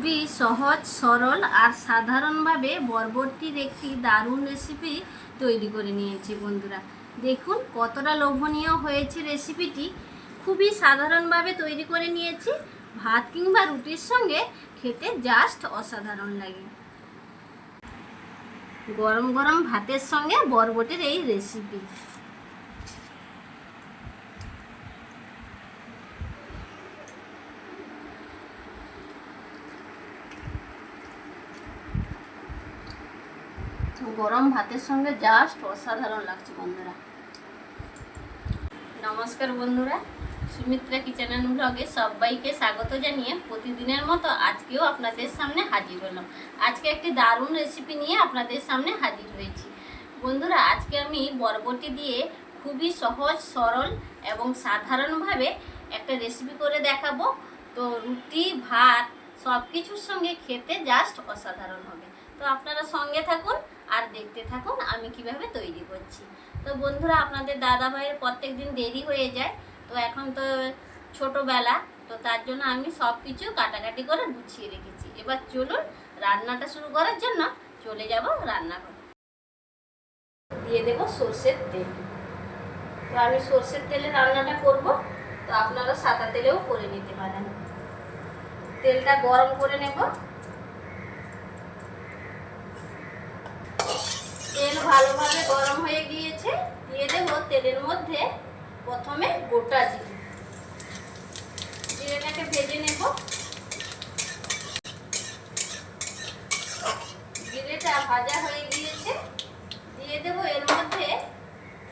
খুবই সহজ, সরল আর সাধারণভাবে বরবটির একটি দারুণ রেসিপি তৈরি করে নিয়েছি বন্ধুরা। দেখুন কতটা লোভনীয় হয়েছে রেসিপিটি খুবই সাধারণভাবে তৈরি করে নিয়েছি। ভাত কিংবা রুটির সঙ্গে খেতে জাস্ট অসাধারণ লাগে। গরম গরম ভাতের সঙ্গে বরবটির এই রেসিপি গরম ভাতের সঙ্গে জাস্ট অসাধারণ লাগছে বন্ধুরা। নমস্কার বন্ধুরা, সুমিত্রা কিচেন অ্যান্ড ব্লগে সবাইকে স্বাগত জানিয়ে প্রতিদিনের মতো আজকেও আপনাদের সামনে হাজির হলাম। আজকে একটি দারুণ রেসিপি নিয়ে আপনাদের সামনে হাজির হয়েছি। বন্ধুরা, আজকে আমি বরবটি দিয়ে খুবই সহজ, সরল এবং সাধারণভাবে একটা রেসিপি করে দেখাবো। তো রুটি, ভাত সব কিছুর সঙ্গে খেতে জাস্ট অসাধারণ হবে। তো আপনারা সঙ্গে থাকুন আর দেখতে থাকুন, আমি কীভাবে তৈরি করছি। তো বন্ধুরা, আপনাদের দাদা ভাইয়ের প্রত্যেক দিন দেরি হয়ে যায়, তো এখন তো ছোটোবেলা, তো তার জন্য আমি সব কিছু কাটাকাটি করে গুছিয়ে রেখেছি। এবার চলুন, রান্নাটা শুরু করার জন্য চলে যাব রান্না করে দিয়ে দেবো সর্ষের তেল। তো আমি সর্ষের তেলে রান্নাটা করব, তো আপনারা সাদা তেলেও করে নিতে পারেন। তেলটা গরম করে নেব। ভালোভাবে গরম হয়ে গিয়েছে, দিয়ে দেবো তেলের মধ্যে প্রথমে গোটা জিরে। জিরেটাকে ভেজে নেব। জিরেটা ভাজা হয়ে গিয়েছে, দিয়ে দেবো এর মধ্যে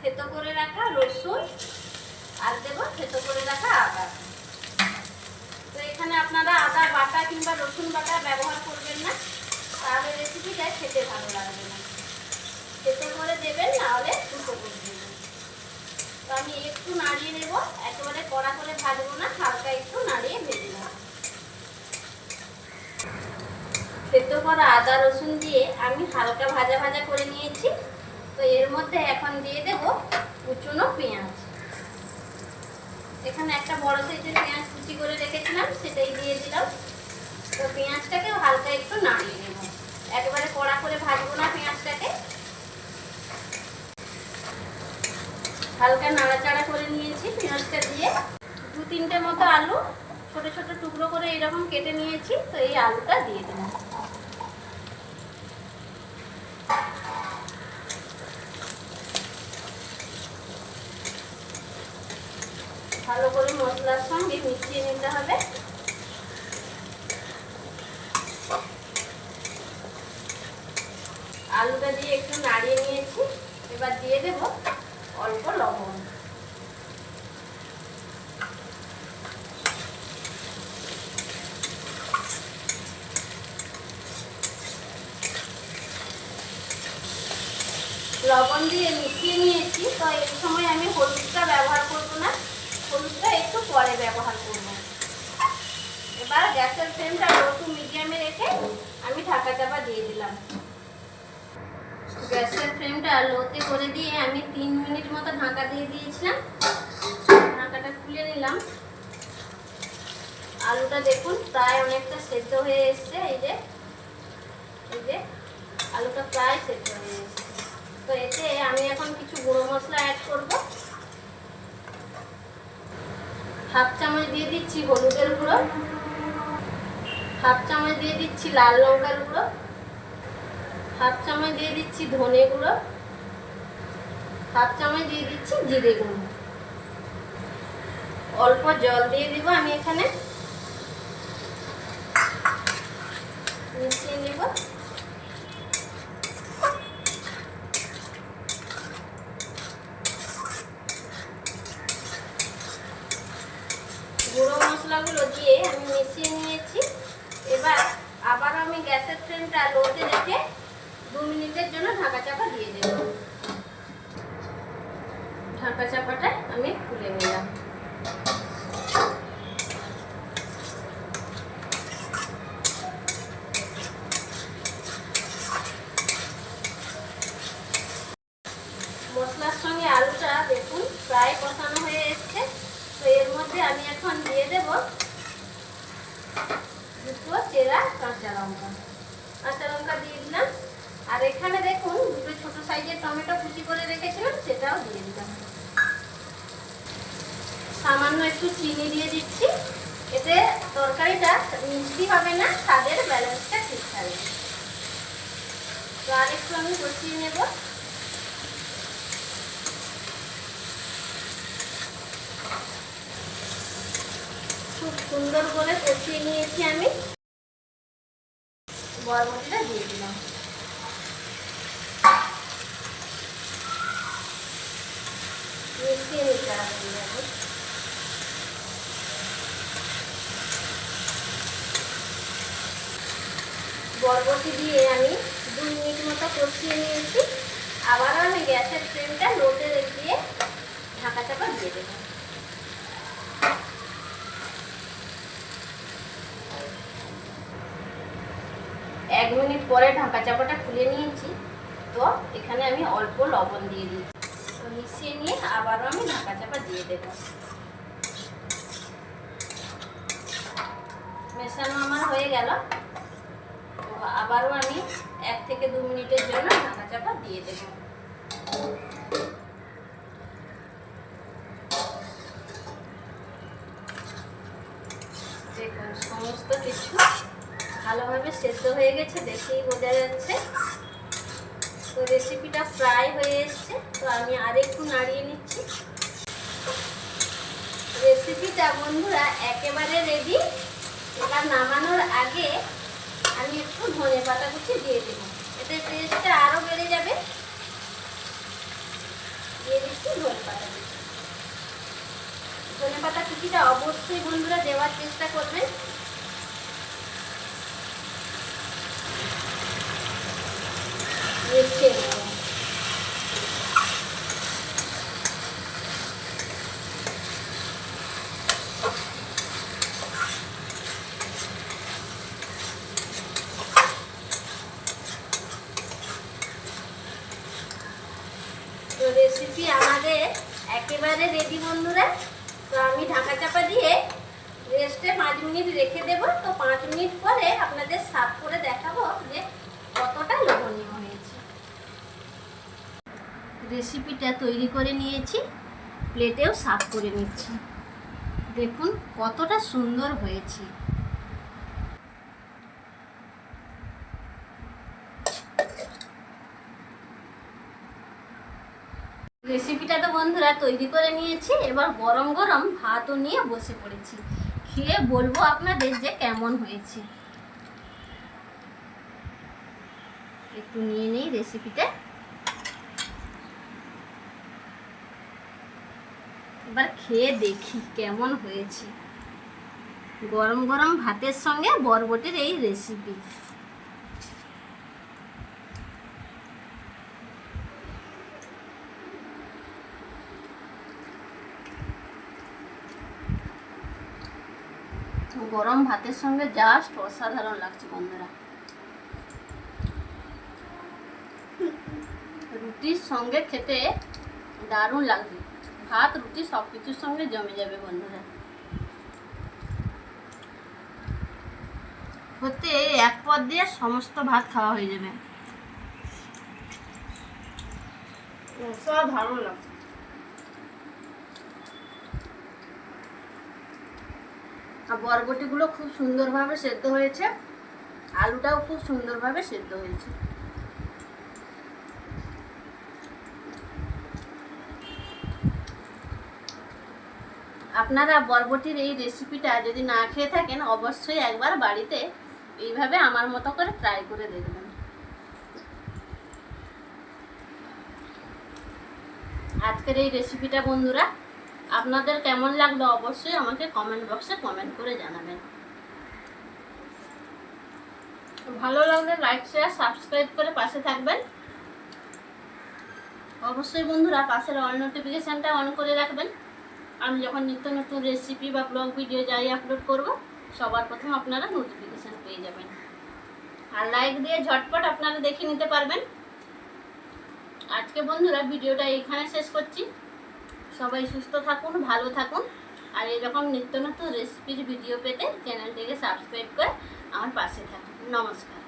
থেতো করে রাখা রসুন, আর দেবো থেতো করে রাখা আদা। তো এখানে আপনারা আদা বাটা কিংবা রসুন বাটা ব্যবহার করবেন না, তাহলে রেসিপিটা খেতে ভালো লাগবে না। থেতো করে দেবেন, নাহলে দুটো করে দেবেন। তো আমি একটু নাড়িয়ে নেব, একেবারে কড়া করে ভাজবো না, হালকা একটু নাড়িয়ে ভেজে নেব। থেতো করা আদা, রসুন দিয়ে আমি হালকা ভাজা ভাজা করে নিয়েছি। তো এর মধ্যে এখন দিয়ে দেব কুচনো পেঁয়াজ। এখানে একটা বড় সাইজের পেঁয়াজ কুচি করে রেখেছিলাম, সেটাই দিয়ে দিলাম। তো পেঁয়াজটাকে হালকা একটু নাড়িয়ে নেব একেবারে কড়া করে ভাজবো না পেঁয়াজটাকে হালকা নাড়াচাড়া করে নিয়েছি, পেঁয়াজটা দিয়ে। দু তিনটে মতো আলু, ছোট ছোট টুকরো করে এরকম কেটে নিয়েছি, তো এই আলুটা দিয়ে দিলাম ভালো করে মশলার সঙ্গে মিশিয়ে নিতে হবে। আলুটা দিয়ে একটু নাড়িয়ে নিয়েছি, এবার দিয়ে দেব অল্প লবণ। লবণ দিয়ে মিশিয়ে নিয়েছি, তো এই সময় আমি হলুদটা ব্যবহার করব না। হলুদটা একটু পরে ব্যবহার করব। এবার গ্যাসের ফ্লেমটা লো টু মিডিয়ামে রেখে আমি ঢাকা চাপা দিয়ে দিলাম। গ্যাসের ফ্লেমটা লোতে করে দিয়ে আমি তিন মিনিট মতো ঢাকা দিয়ে দিয়েছিলাম। ঢাকাটা খুলে নিলাম। আলুটা দেখুন, প্রায় অনেকটা সেদ্ধ হয়ে এসছে। এই যে এই যে, আলুটা প্রায় সেদ্ধ হয়ে এসছে। তো এতে আমি এখন কিছু গুঁড়ো মশলা অ্যাড করব। হাফ চামচ দিয়ে দিচ্ছি হলুদের গুঁড়ো। হাফ চামচ দিয়ে দিচ্ছি লাল লঙ্কার গুঁড়ো। হাফ চামচ দিয়ে দিচ্ছি ধনে গুঁড়ো, হাফ চামচ দিয়ে দিচ্ছি জিরে গুঁড়ো। অল্প জল দিয়ে দিব আমি এখানে। মিশিয়ে নেব। গুঁড়ো মশলাগুলো দিয়ে আমি মিশিয়ে নিয়েছি। এবার আবার আমি গ্যাসের ফ্লেমটা লোতে রেখে দু মিনিটের জন্য ঢাকা চাপা দিয়ে দেব। ঢাকা চাপাটা আমি খুলে নিলাম কাঁচা লঙ্কা কাঁচা লঙ্কা দিয়ে দিলাম আর এখানে দেখুন দুটো ছোট সাইজের টমেটো কুচি করে রেখেছিলাম সেটাও দিয়ে দিলাম সামান্য একটু চিনি দিয়ে দিচ্ছি। এতে তরকারিটা মিষ্টি হবে না, স্বাদের ব্যালেন্সটা ঠিক থাকবে। তো আর একটু আমি কষিয়ে নেব। খুব সুন্দর করে কষিয়ে নিয়েছি আমি। বরবটিটা দিয়ে দিলাম। মিশিয়ে নিতে বরবটি দিয়ে আমি দুই মিনিট মতো কষিয়ে নিয়েছি। আবারও আমি গ্যাসের ফ্লেমটা লোতে দিয়ে ঢাকা চাপা দিয়ে দেবো। এক মিনিট পরে ঢাকা চাপাটা খুলে নিয়েছি। তো এখানে আমি অল্প লবণ দিয়ে দিই তো মিশিয়ে নিয়ে আবারও আমি ঢাকা চাপা দিয়ে দেবো। মেশানো আমার হয়ে গেল। আবারও আমি এক থেকে দু মিনিটের জন্য ঢাকা দিয়ে দেব। দেখুন, সমস্ত কিছু ভালোভাবে সেদ্ধ হয়ে গেছে দেখেই বোঝা যাচ্ছে। তো রেসিপিটা ফ্রাই হয়ে এসছে, তো আমি আরেকটু নাড়িয়ে নিচ্ছি। রেসিপিটা বন্ধুরা একেবারে রেডি এবার নামানোর আগে আমি একটু ধনে পাতা কুচি দিয়ে দেবো। এতে টেস্টটা আরও বেড়ে যাবে। দিয়ে দিচ্ছি ধনে পাতা কুচি। ধনে পাতা কুচিটা অবশ্যই বন্ধুরা দেওয়ার চেষ্টা করবেন। মিশিয়ে নেব তো রেসিপি আমাদের একেবারে রেডি বন্ধুরা, তো আমি ঢাকা চাপা দিয়ে রেস্টে পাঁচ মিনিট রেখে দেব। তো পাঁচ মিনিট পরে আপনাদের সাফ করে দেখাবো যে কতটা লোভনীয় হয়েছে। রেসিপিটা তৈরি করে নিয়েছি প্লেটেও সাফ করে নিচ্ছি। দেখুন কতটা সুন্দর হয়েছে। রেসিপিটা তো বন্ধুরা তৈরি করে নিয়েছি, এবার গরম গরম ভাতও নিয়ে বসে পড়েছি। খেয়ে বলব আপনাদের যে কেমন হয়েছে। একটু নিয়ে নেই রেসিপিটা এবার খেয়ে দেখি কেমন হয়েছে। গরম গরম ভাতের সঙ্গে বরবটির এই রেসিপি গরম ভাতের সঙ্গে জাস্ট অসাধারণ লাগছে বন্ধুরা। রুটির সঙ্গে খেতে দারুণ লাগবে। ভাত, রুটি সব কিছুর সঙ্গে জমে যাবে বন্ধুরা। হতে এক পদ দিয়ে সমস্ত ভাত খাওয়া হয়ে যাবে। অসাধারণ লাগছে। আর বরবটিগুলো খুব সুন্দরভাবে সেদ্ধ হয়েছে। আলুটাও খুব সুন্দরভাবে সেদ্ধ হয়েছে। আপনারা বরবটির এই রেসিপিটা যদি না খেয়ে থাকেন, অবশ্যই একবার বাড়িতে এইভাবে আমার মতো করে ট্রাই করে দেখবেন। আজকের এই রেসিপিটা বন্ধুরা আপনাদের কেমন লাগল অবশ্যই আমাকে কমেন্ট বক্সে কমেন্ট করে জানাবেন। ভালো লাগলে লাইক শেয়ার সাবস্ক্রাইব করে পাশে থাকবেন। অবশ্যই বন্ধুরা পাশের অল নোটিফিকেশানটা অন করে রাখবেন। আমি যখন নিত্য নতুন রেসিপি বা ব্লগ ভিডিও যাই আপলোড করব, সবার প্রথম আপনারা নোটিফিকেশান পেয়ে যাবেন। আর লাইক দিয়ে ঝটপট আপনারা দেখে নিতে পারবেন। আজকে বন্ধুরা ভিডিওটা এখানে শেষ করছি। সবাই সুস্থ থাকুন, ভালো থাকুন। আর এরকম নিত্য নতুন রেসিপির ভিডিও পেতে চ্যানেলটিকে সাবস্ক্রাইব করে আমার পাশে থাকুন। নমস্কার।